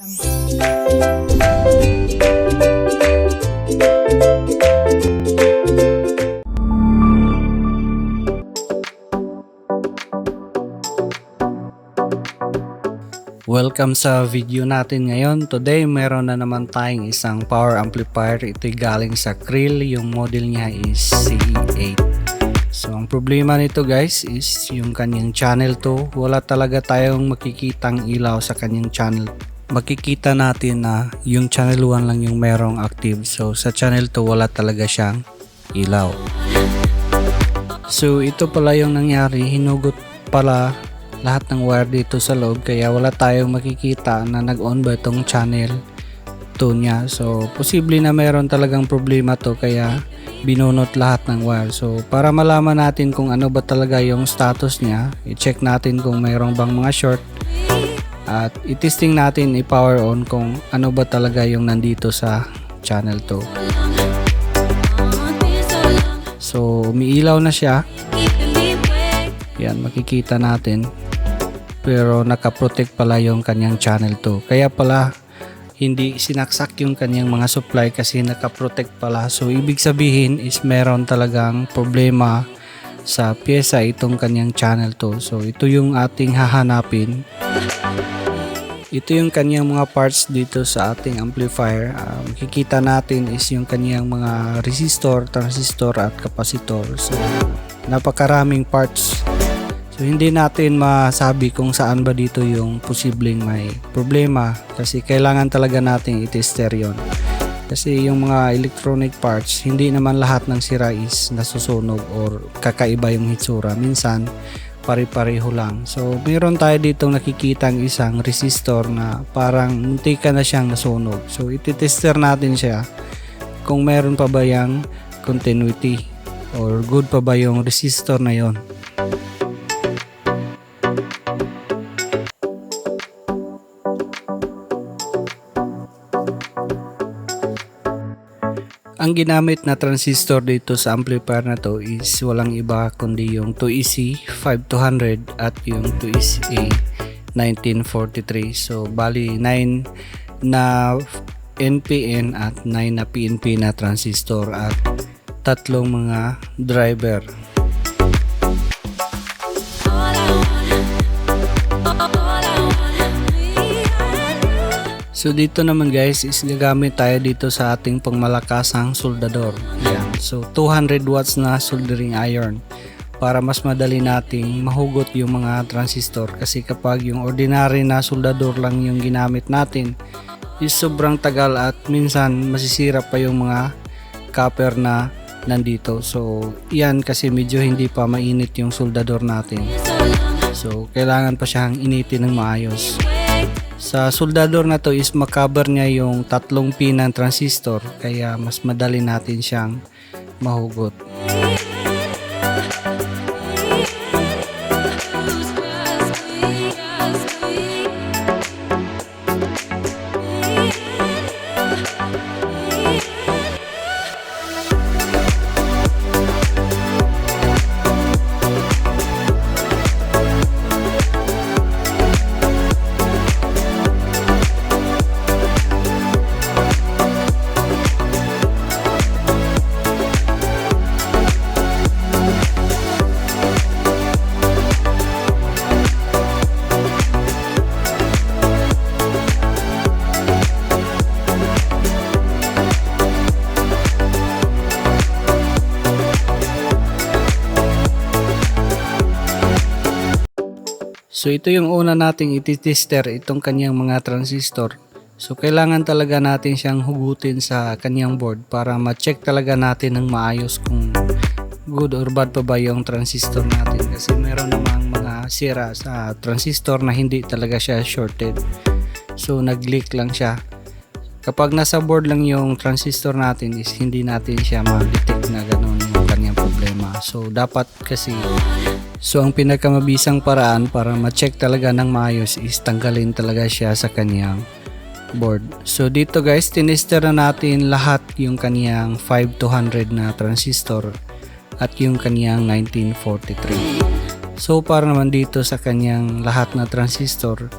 Welcome sa video natin ngayon. Today, meron na naman tayong isang power amplifier. Ito'y galing sa Krill. Yung model niya is CE8. So, ang problema nito guys is yung kanyang channel to. Wala talaga tayong makikitang ilaw sa kanyang channel. Makikita natin na yung channel 1 lang yung merong active. So, sa channel 2, wala talaga siyang ilaw. So, ito pala yung nangyari. Hinugot pala lahat ng wire dito sa loob kaya wala tayong makikita na nag-on ba itong channel 2 niya. So, posible na meron talagang problema to kaya binunot lahat ng wire. So, para malaman natin kung ano ba talaga yung status niya, i-check natin kung mayroong bang mga short at i-testing natin i-power on kung ano ba talaga yung nandito sa channel 2. So, umiilaw na siya. Yan, makikita natin. Pero nakaprotect pala yung kanyang channel 2. Kaya pala hindi sinaksak yung kanyang mga supply kasi nakaprotect pala. So ibig sabihin is meron talagang problema sa pyesa itong kanyang channel 2. So ito yung ating hahanapin. Ito yung kanyang mga parts dito sa ating amplifier. Uh, makikita natin is yung kanyang mga resistor, transistor at capacitor. So napakaraming parts So hindi natin masabi kung saan ba dito yung posibleng may problema kasi kailangan talaga nating itester yon. Kasi yung mga electronic parts, hindi naman lahat ng sira is nasusunog or kakaiba yung hitsura. Minsan, pare-pareho lang. So, meron tayo dito nakikitang isang resistor na parang munti ka na siyang nasunog. So, ititester natin siya kung meron pa ba yung continuity or good pa ba yung resistor na yon. Ang ginamit na transistor dito sa amplifier na to is walang iba kundi yung 2EC 5200 at yung 2EC 1943. So bali 9 na NPN at 9 na PNP na transistor at tatlong mga driver. So dito naman guys is gagamit tayo dito sa ating pangmalakasang soldador. Yan. So 200 watts na soldering iron para mas madali nating mahugot yung mga transistor kasi kapag yung ordinary na soldador lang yung ginamit natin is sobrang tagal at minsan masisira pa yung mga copper na nandito. So yan kasi medyo hindi pa mainit yung soldador natin. So kailangan pa siyang initin ng maayos. Sa soldador na to is makabar niya yung tatlong pin ng transistor kaya mas madali natin siyang mahugot. So ito yung una nating ititester itong kanyang mga transistor. So kailangan talaga natin siyang hugutin sa kanyang board para ma-check talaga natin ng maayos kung good or bad pa ba yung transistor natin kasi meron namang mga sira sa transistor na hindi talaga siya shorted. So nag-leak lang siya. Kapag nasa board lang yung transistor natin is hindi natin siya ma-detect na ganun yung kanyang problema. So dapat kasi So ang pinakamabisang paraan para ma-check talaga ng maayos is tanggalin talaga siya sa kanyang board. So dito guys, tinester na natin lahat yung kanyang 5200 na transistor at yung kanyang 1943. So para naman dito sa kanyang lahat na transistor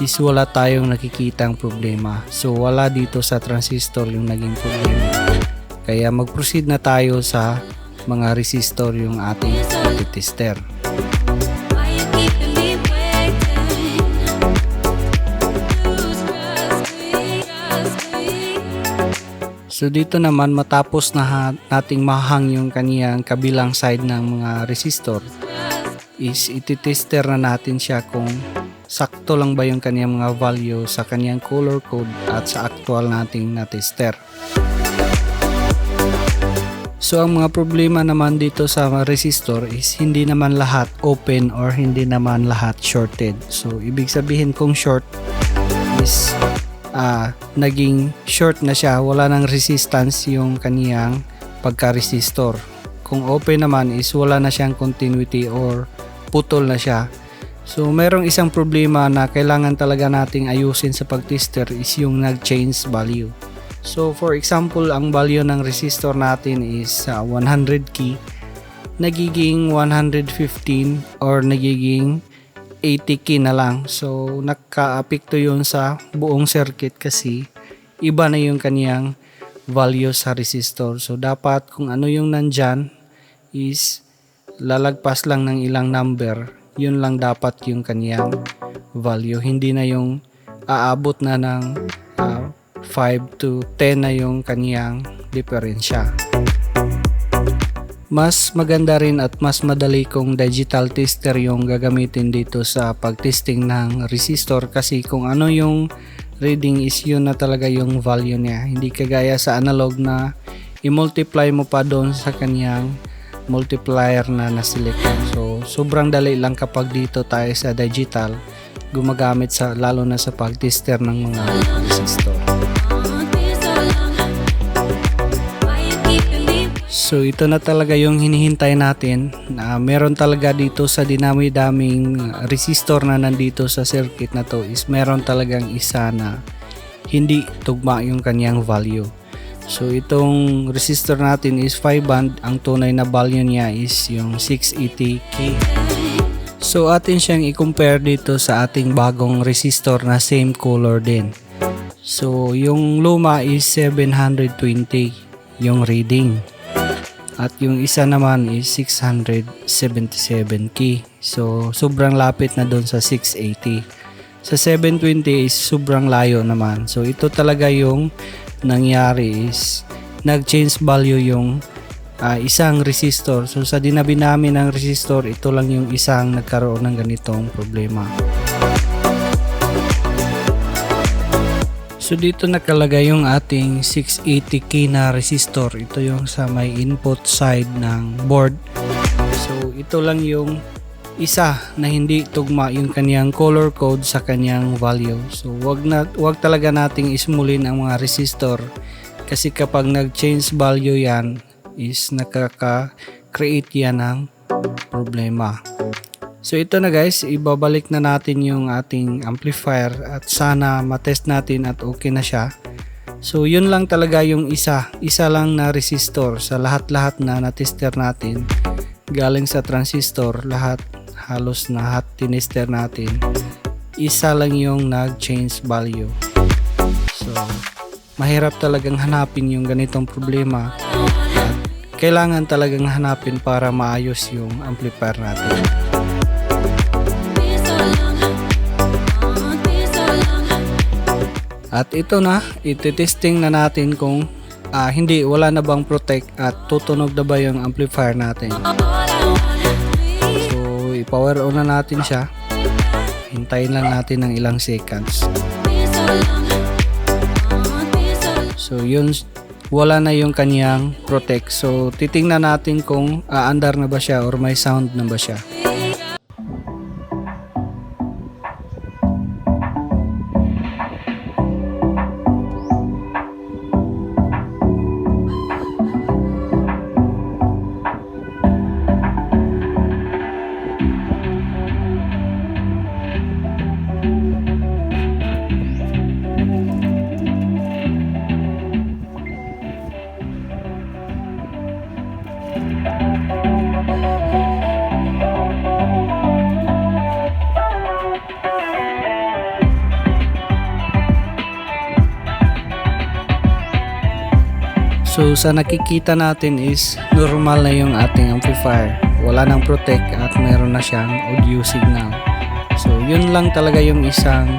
is wala tayong nakikitang problema. So wala dito sa transistor yung naging problema. Kaya mag-proceed na tayo sa mga resistor yung ating tester. So dito naman matapos na nating mahang yung kaniyang kabilang side ng mga resistor is ititester na natin siya kung sakto lang ba yung kaniyang mga value sa kaniyang color code at sa actual nating na tester. So ang mga problema naman dito sa resistor is hindi naman lahat open or hindi naman lahat shorted. So ibig sabihin kung short is ah, naging short na siya, wala nang resistance yung kaniyang pagka-resistor. Kung open naman is wala na siyang continuity or putol na siya. So merong isang problema na kailangan talaga nating ayusin sa pagtester is yung nag-change value. So for example, ang value ng resistor natin is ah, 100 key, nagiging 115 or nagiging 80 key na lang. So, naka-apekto yun sa buong circuit kasi iba na yung kaniyang value sa resistor. So, dapat kung ano yung nandyan is lalagpas lang ng ilang number. Yun lang dapat yung kaniyang value. Hindi na yung aabot na ng ah, 5 to 10 na yung kaniyang diferensya. Mas maganda rin at mas madali kung digital tester yung gagamitin dito sa pagtesting ng resistor kasi kung ano yung reading is yun na talaga yung value niya. Hindi kagaya sa analog na i-multiply mo pa doon sa kanyang multiplier na naselect. So, sobrang dali lang kapag dito tayo sa digital gumagamit sa lalo na sa pagtester ng mga me So ito na talaga yung hinihintay natin na meron talaga dito sa dinami-daming resistor na nandito sa circuit na to is meron talagang isa na hindi tugma yung kanyang value. So itong resistor natin is 5 band, ang tunay na value niya is yung 680 k. So atin siyang i-compare dito sa ating bagong resistor na same color din. So yung luma is 720 yung reading. At yung isa naman is 677 key. So, sobrang lapit na doon sa 680. Sa 720 is sobrang layo naman. So, ito talaga yung nangyari is nag-change value yung ah, isang resistor. So, sa dinabi namin ng resistor, ito lang yung isang nagkaroon ng ganitong problema. So dito nakalagay yung ating 680 key na resistor. Ito yung sa may input side ng board. So ito lang yung isa na hindi tugma yung kanyang color code sa kanyang value. So wag na wag talaga nating ismulin ang mga resistor kasi kapag nag-change value yan is nakaka-create yan ng problema. So ito na guys, ibabalik na natin yung ating amplifier at sana matest natin at okay na siya. So yun lang talaga yung isa, isa lang na resistor sa lahat-lahat na natester natin. Galing sa transistor, lahat halos na lahat tinester natin. Isa lang yung nag-change value. So mahirap talagang hanapin yung ganitong problema. At kailangan talagang hanapin para maayos yung amplifier natin. At ito na, ititesting na natin kung ah, hindi, wala na bang protect at tutunog na ba yung amplifier natin. I-power on na natin siya. Hintayin lang natin ng ilang seconds. So, yun, wala na yung kanyang protect. So, titingnan natin kung aandar na ba siya or may sound na ba siya. So sa nakikita natin is normal na yung ating amplifier. Wala nang protect at meron na siyang audio signal. So yun lang talaga yung isang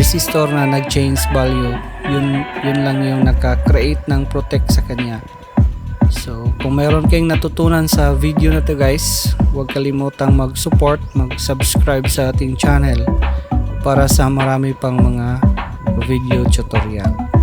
resistor na nag-change value. Yun, yun lang yung naka-create ng protect sa kanya. So kung meron kayong natutunan sa video na to guys, huwag kalimutang mag-support, mag-subscribe sa ating channel para sa marami pang mga video tutorial.